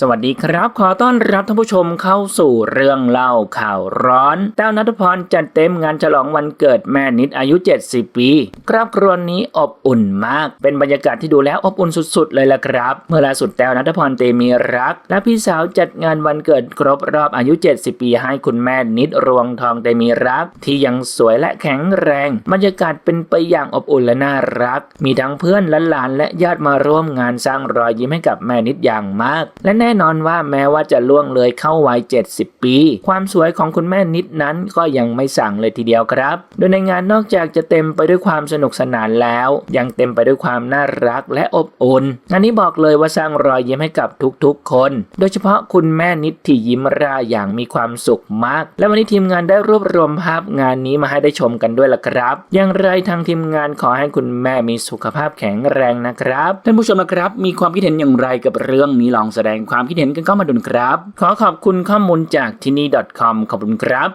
สวัสดีครับ ขอต้อนรับท่านผู้ชมเข้าสู่เรื่องเล่าข่าวร้อนแต้วนัทพรจัดเต็มงานฉลองวันเกิดแม่นิดอายุ 70 ปี ครอบครัวนี้อบอุ่นมาก เป็นบรรยากาศที่ดูแล้วอบอุ่นสุดๆ เลยล่ะครับ เมื่อล่าสุดแต้วนัทพรเตมีรัก และพี่สาวจัดงานวันเกิดครบรอบอายุ 70 ปี ให้คุณแม่นิดรวงทองเตมีรัก ที่ยังสวยและแข็งแรง บรรยากาศเป็นไปอย่างอบอุ่นและน่ารัก มีทั้งเพื่อนและหลานและญาติมาร่วมงานสร้างรอยยิ้มให้กับแม่นิดอย่างมาก และแน่นอนว่าแม้ว่าจะล่วงเลยเข้าวัย 70 ปี ความสวยของคุณแม่นิดนั้นก็ยังไม่สั่งเลยทีเดียวครับ โดยในงานนอกจากจะเต็มไปด้วยความสนุกสนานแล้ว ยังเต็มไปด้วยความน่ารักและอบอุ่นงานนี้บอกเลยว่าสร้างรอยยิ้มให้กับทุกๆคน โดยเฉพาะคุณแม่นิดที่ยิ้มร่าอย่างมีความสุขมาก และวันนี้ทีมงานได้รวบรวมภาพงานนี้มาให้ได้ชมกันด้วยล่ะครับ อย่างไรทางทีมงานขอให้คุณแม่มีสุขภาพแข็งแรงนะครับ ท่านผู้ชมนะครับ มีความคิดเห็นอย่างไรกับเรื่องนี้ลองแสดงความคิดเห็นกันเข้ามาดุนครับ ขอขอบคุณข้อมูลจากที่นี่ .com ขอบคุณครับ